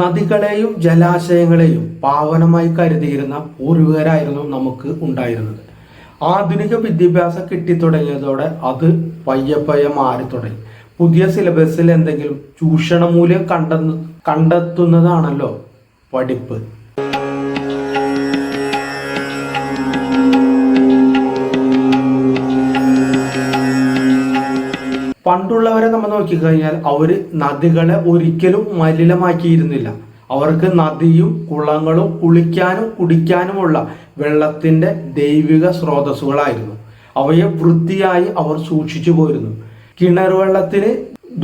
നദികളെയും ജലാശയങ്ങളെയും പാവനമായി കരുതിയിരുന്ന പൂർവികരായിരുന്നു നമുക്ക് ഉണ്ടായിരുന്നത്. ആധുനിക വിദ്യാഭ്യാസം കിട്ടിത്തുടങ്ങിയതോടെ അത് പയ്യെ പയ്യെ മാറി തുടങ്ങി പുതിയ സിലബസിൽ എന്തെങ്കിലും ചൂഷണമൂല്യം കണ്ടെന്നു കണ്ടെത്തുന്നതാണല്ലോ പഠിപ്പ്. പണ്ടുള്ളവരെ നമ്മൾ നോക്കിക്കഴിഞ്ഞാൽ അവർ നദികളെ ഒരിക്കലും മലിനമാക്കിയിരുന്നില്ല. അവർക്ക് നദിയും കുളങ്ങളും കുളിക്കാനും കുടിക്കാനുമുള്ള വെള്ളത്തിന്റെ ദൈവിക സ്രോതസ്സുകളായിരുന്നു. അവയെ വൃത്തിയായി അവർ സൂക്ഷിച്ചു പോയിരുന്നു. കിണർ വെള്ളത്തിന്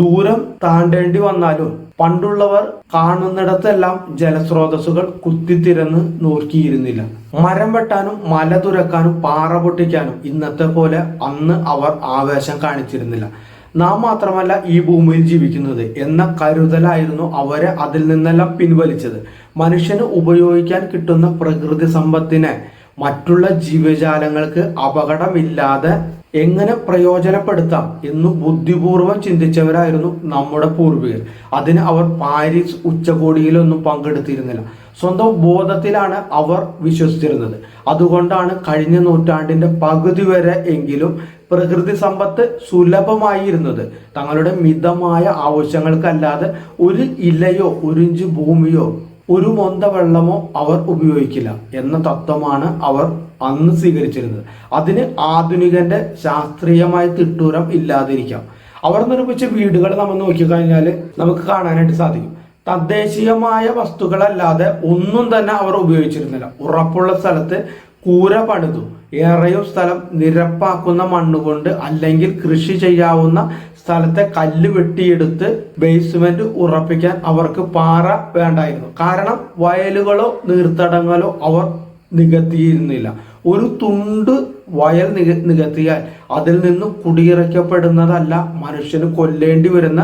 ദൂരം താണ്ടേണ്ടി വന്നാലും പണ്ടുള്ളവർ കാണുന്നിടത്തെല്ലാം ജലസ്രോതസ്സുകൾ കുത്തിത്തിരന്ന് നോക്കിയിരുന്നില്ല. മരം വെട്ടാനും മല തുരക്കാനും പാറ പൊട്ടിക്കാനും ഇന്നത്തെ പോലെ അന്ന് അവർ ആവേശം കാണിച്ചിരുന്നില്ല. നാം മാത്രമല്ല ഈ ഭൂമിയിൽ ജീവിക്കുന്നത് എന്ന കരുതലായിരുന്നു അവരെ അതിൽ നിന്നെല്ലാം പിൻവലിച്ചത്. മനുഷ്യന് ഉപയോഗിക്കാൻ കിട്ടുന്ന പ്രകൃതി സമ്പത്തിനെ മറ്റുള്ള ജീവജാലങ്ങൾക്ക് അപകടമില്ലാതെ എങ്ങനെ പ്രയോജനപ്പെടുത്താം എന്ന് ബുദ്ധിപൂർവം ചിന്തിച്ചവരായിരുന്നു നമ്മുടെ പൂർവികർ. അതിന് അവർ പാരീസ് ഉച്ചകോടിയിലൊന്നും പങ്കെടുത്തിരുന്നില്ല. സ്വന്തം ബോധത്തിലാണ് അവർ വിശ്വസിച്ചിരുന്നത്. അതുകൊണ്ടാണ് കഴിഞ്ഞ നൂറ്റാണ്ടിന്റെ പകുതി വരെ എങ്കിലും പ്രകൃതി സമ്പത്ത് സുലഭമായിരുന്നത്. തങ്ങളുടെ മിതമായ ആവശ്യങ്ങൾക്കല്ലാതെ ഒരു ഇലയോ ഒരിഞ്ച് ഭൂമിയോ ഒരു മൊന്ത വെള്ളമോ അവർ ഉപയോഗിക്കില്ല എന്ന തത്വമാണ് അവർ അന്ന് സ്വീകരിച്ചിരുന്നത്. അതിന് ആധുനികന്റെ ശാസ്ത്രീയമായ തിട്ടൂരം ഇല്ലാതിരിക്കാം. അവർ നിർമ്മിച്ച വീടുകൾ നമ്മൾ നോക്കിക്കഴിഞ്ഞാൽ നമുക്ക് കാണാനായിട്ട് സാധിക്കും. തദ്ദേശീയമായ വസ്തുക്കളല്ലാതെ ഒന്നും തന്നെ അവർ ഉപയോഗിച്ചിരുന്നില്ല. ഉറപ്പുള്ള സ്ഥലത്ത് കൂര പണിതു. ഏറെയും സ്ഥലം നിരപ്പാക്കുന്ന മണ്ണുകൊണ്ട് അല്ലെങ്കിൽ കൃഷി ചെയ്യാവുന്ന സ്ഥലത്തെ കല്ല് വെട്ടിയെടുത്ത് ബേസ്മെന്റ് ഉറപ്പിക്കാൻ അവർക്ക് പാറ വേണ്ടായിരുന്നു. കാരണം വയലുകളോ നീർത്തടങ്ങളോ അവർ നികത്തിയിരുന്നില്ല. ഒരു തുണ്ട് വയൽ നിക നികത്തിയാൽ അതിൽ നിന്ന് കുടിയിറക്കപ്പെടുന്നതല്ല മനുഷ്യന് കൊല്ലേണ്ടി വരുന്ന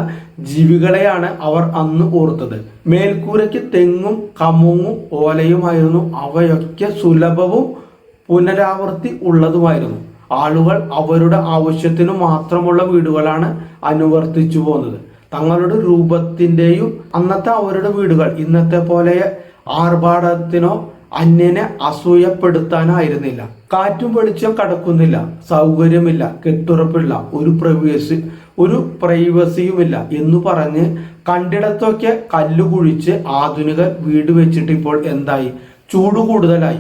ജീവികളെയാണ് അവർ അന്ന് ഓർത്തത്. മേൽക്കൂരയ്ക്ക് തെങ്ങും കമുങ്ങും ഓലയുമായിരുന്നു അവയൊക്കെ സുലഭവും പുനരാവൃത്തി ഉള്ളതുമായിരുന്നു. ആളുകൾ അവരുടെ ആവശ്യത്തിനു മാത്രമുള്ള വീടുകളാണ് അനുവർത്തിച്ചു പോകുന്നത് തങ്ങളുടെ രൂപത്തിന്റെയും അന്നത്തെ അവരുടെ വീടുകൾ ഇന്നത്തെ പോലെ ആർഭാടത്തിനോ അന്യനെ അസൂയപ്പെടുത്താനായിരുന്നില്ല. കാറ്റും വെളിച്ചം കടക്കുന്നില്ല. സൗകര്യമില്ല. കെട്ടുറപ്പില്ല. ഒരു പ്രൈവസി ഒരു പ്രൈവസിയുമില്ല എന്ന് പറഞ്ഞ് കണ്ടിടത്തൊക്കെ കല്ലുകുഴിച്ച് ആധുനിക വീട് വെച്ചിട്ട് ഇപ്പോൾ എന്തായി? ചൂട് കൂടുതലായി.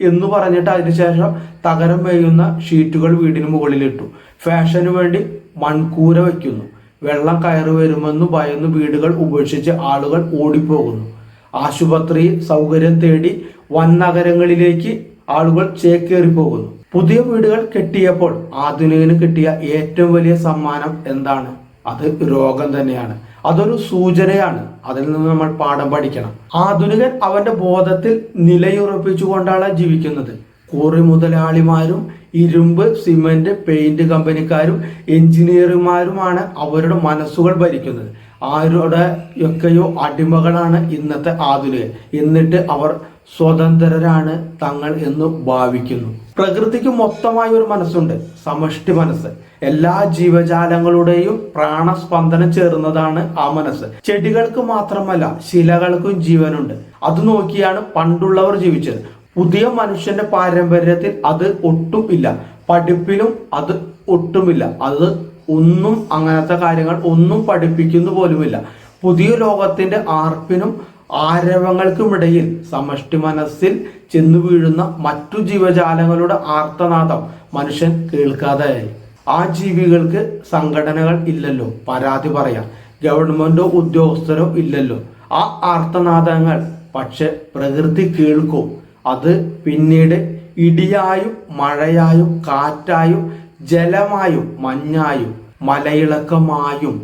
എന്ന് പറഞ്ഞിട്ട് അതിനുശേഷം തകരം പെയ്യുന്ന ഷീറ്റുകൾ വീടിന് മുകളിലിട്ടു. ഫാഷന് വേണ്ടി മൺകൂര വയ്ക്കുന്നു. വെള്ളം കയറി വരുമെന്ന് ഭയന്ന് വീടുകൾ ഉപേക്ഷിച്ച് ആളുകൾ ഓടിപ്പോകുന്നു. ആശുപത്രി സൗകര്യം തേടി വൻ നഗരങ്ങളിലേക്ക് ആളുകൾ ചേക്കേറി പോകുന്നു പുതിയ വീടുകൾ കെട്ടിയപ്പോൾ ആധുനികന് കിട്ടിയ ഏറ്റവും വലിയ സമ്മാനം എന്താണ്? അത് രോഗം തന്നെയാണ്. അതൊരു സൂചനയാണ്. അതിൽ നിന്ന് നമ്മൾ പാഠം പഠിക്കണം. ആധുനികൻ അവന്റെ ബോധത്തിൽ നിലയുറപ്പിച്ചുകൊണ്ടാണ് ജീവിക്കുന്നത്. കുറി മുതലാളിമാരും ഇരുമ്പ് സിമന്റ് പെയിന്റ് കമ്പനിക്കാരും എഞ്ചിനീയർമാരുമാണ് അവരുടെ മനസ്സുകൾ ഭരിക്കുന്നത്. ആരുടെ ഒക്കെയോ അടിമകളാണ് ഇന്നത്തെ ആധുനികർ എന്നിട്ട് അവർ സ്വതന്ത്രരാണ് തങ്ങൾ എന്ന് ഭാവിക്കുന്നു. പ്രകൃതിക്ക് മൊത്തമായ ഒരു മനസ്സുണ്ട്. സമഷ്ടി മനസ്സ്. എല്ലാ ജീവജാലങ്ങളുടെയും പ്രാണസ്പന്ദനം ചേർന്നതാണ് ആ മനസ്സ്. ചെടികൾക്ക് മാത്രമല്ല ശിലകൾക്കും ജീവനുണ്ട്. അത് നോക്കിയാണ് പണ്ടുള്ളവർ ജീവിച്ചത്. പുതിയ മനുഷ്യന്റെ പാരമ്പര്യത്തിൽ അത് ഒട്ടും ഇല്ല. പഠിപ്പിലും അത് ഒട്ടുമില്ല. അത് ഒന്നും അങ്ങനത്തെ കാര്യങ്ങൾ ഒന്നും പഠിപ്പിക്കുന്നു പോലുമില്ല. പുതിയ ലോകത്തിന്റെ ആർപ്പിനും ആരവങ്ങൾക്കുമിടയിൽ സമഷ്ടി മനസ്സിൽ ചെന്നു വീഴുന്ന മറ്റു ജീവജാലങ്ങളുടെ ആർത്തനാദം മനുഷ്യൻ കേൾക്കാതെയായി ആ ജീവികൾക്ക് സംഘടനകൾ ഇല്ലല്ലോ പരാതി പറയാം. ഗവൺമെന്റോ ഉദ്യോഗസ്ഥരോ ഇല്ലല്ലോ. ആ ആർത്തനാദങ്ങൾ പക്ഷെ പ്രകൃതി കേൾക്കും. അത് പിന്നീട് ഇടിയായും മഴയായും കാറ്റായും ജലമായും മഞ്ഞായും മലയിളക്കമായും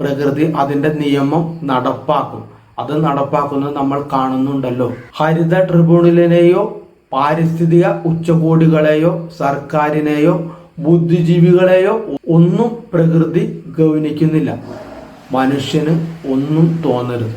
പ്രകൃതി അതിന്റെ നിയമം നടപ്പാക്കും. അത് നടപ്പാക്കുന്നത് നമ്മൾ കാണുന്നുണ്ടല്ലോ. ഹരിത ട്രിബ്യൂണലിനെയോ പാരിസ്ഥിതിക ഉച്ചകോടികളെയോ സർക്കാരിനെയോ ബുദ്ധിജീവികളെയോ ഒന്നും പ്രകൃതി ഗൗനിക്കുന്നില്ല. മനുഷ്യന് ഒന്നും തോന്നരുത്.